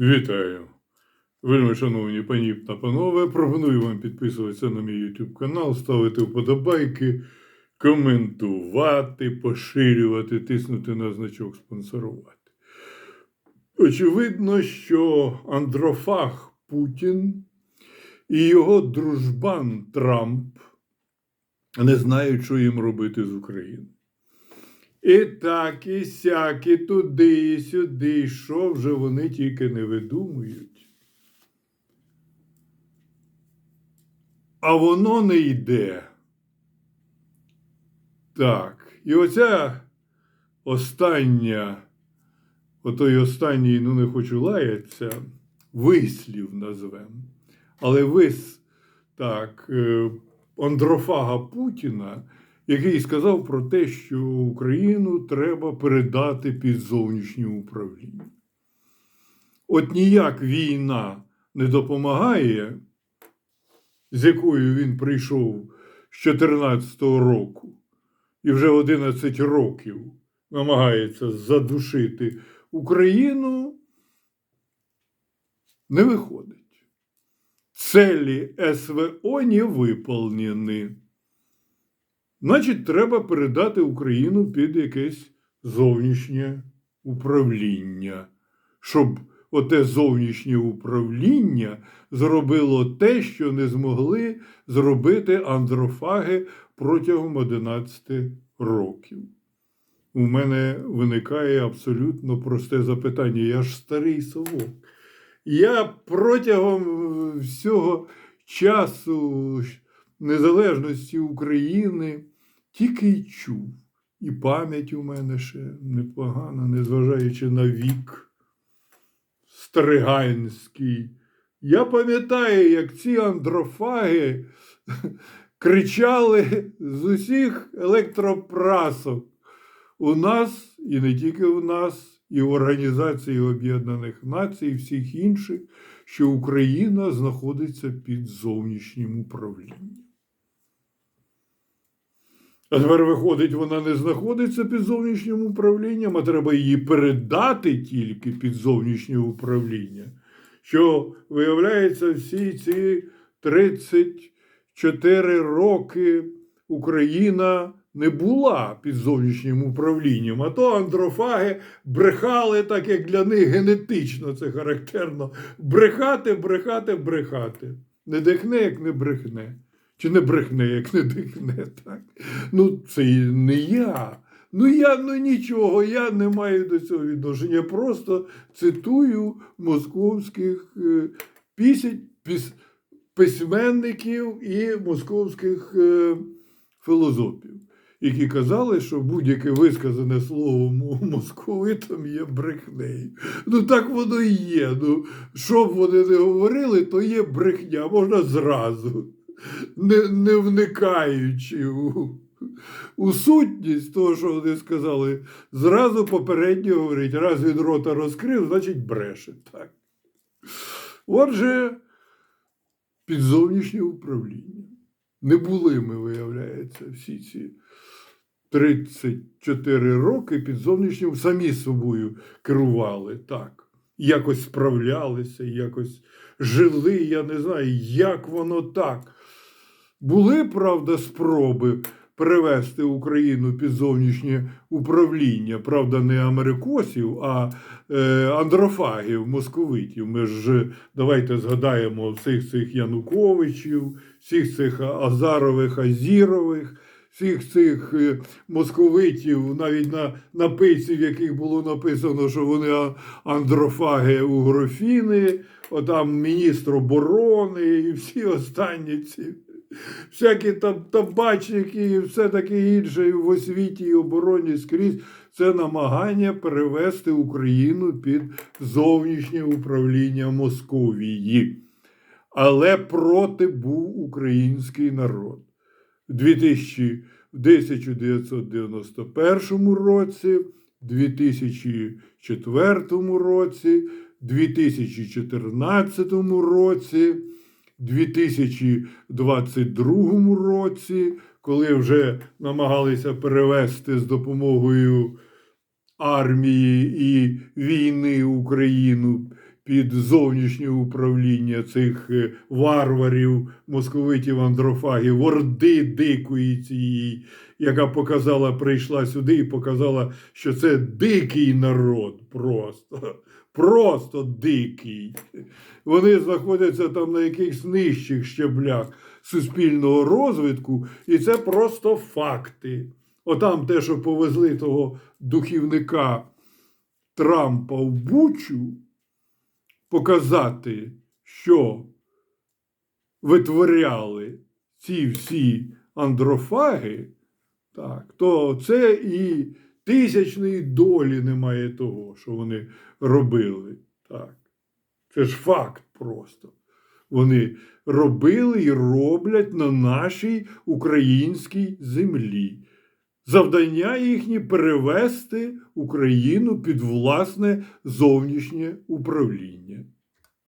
Вітаю! Вельми шановні пані та панове, пропоную вам підписуватися на мій YouTube канал, ставити вподобайки, коментувати, поширювати, тиснути на значок спонсорувати. Очевидно, що андрофаг Путін і його дружбан Трамп не знають, що їм робити з Україною. І так, і сяк, і туди, і сюди, і що вже вони тільки не видумують. А воно не йде. Так. І оця остання, отой останній, ну не хочу лаятися, вислів назвемо. Але вис, так, е, андрофага Путіна який сказав про те, що Україну треба передати під зовнішнє управління. От ніяк війна не допомагає, з якою він прийшов з 2014 року, і вже 11 років намагається задушити Україну, не виходить. Целі СВО не виповнені. Значить, треба передати Україну під якесь зовнішнє управління, щоб оте зовнішнє управління зробило те, що не змогли зробити андрофаги протягом 11 років. У мене виникає абсолютно просте запитання. Я ж старий совок. Я протягом всього часу незалежності України тільки й чув. І пам'ять у мене ще непогана, незважаючи на вік стриганський. Я пам'ятаю, як ці андрофаги кричали з усіх електропрасок у нас, і не тільки у нас, і в Організації Об'єднаних Націй, і всіх інших, що Україна знаходиться під зовнішнім управлінням. А тепер виходить, вона не знаходиться під зовнішнім управлінням, а треба її передати тільки під зовнішнє управління. Що, виявляється, всі ці 34 роки Україна не була під зовнішнім управлінням, а то андрофаги брехали, так як для них генетично це характерно. Брехати, брехати, брехати. Не дихне, як не брехне. Чи не брехне, як не дихне, так? Ну, це не я. Ну, я ну нічого, я не маю до цього відношення. Просто цитую московських е, пісень, піс, письменників і московських е, філозофів, які казали, що будь-яке висказане слово московитом є брехнею. Ну так воно і є. Ну, що б вони не говорили, то є брехня, можна зразу не не вникаючи у, у сутність того, що вони сказали, зразу попередньо говорить, раз він рота розкрив, значить бреше. так. Отже, під зовнішнє управління. Не були ми, виявляється, всі ці 34 роки під зовнішнім самі собою керували так. Якось справлялися, якось жили, я не знаю, як воно так. Були, правда, спроби привести Україну під зовнішнє управління, правда, не америкосів, а е, андрофагів, московитів. Ми ж давайте згадаємо всіх цих Януковичів, всіх цих Азарових, Азірових. Всіх цих е, московитів, навіть на на пиці, в яких було написано, що вони андрофаги угрофіни, отам міністр оборони і всі останні ці всякі там табачники і все таке інше в освіті і обороні скрізь. Це намагання перевести Україну під зовнішнє управління Московії. Але проти був український народ. У 1991 році, 2004 році, 2014 році. 2022 році, коли вже намагалися перевести з допомогою армії і війни Україну під зовнішнє управління цих е, варварів, московитів, андрофагів, орди дикої цієї, яка показала, прийшла сюди і показала, що це дикий народ просто. Просто дикий. Вони знаходяться там на якихось нижчих щеблях суспільного розвитку, і це просто факти. Отам те, що повезли того духівника Трампа в Бучу, показати, що витворяли ці всі андрофаги, так, то це і тисячної долі немає того, що вони робили. Так. Це ж факт просто. Вони робили і роблять на нашій українській землі. Завдання їхні перевести Україну під власне зовнішнє управління.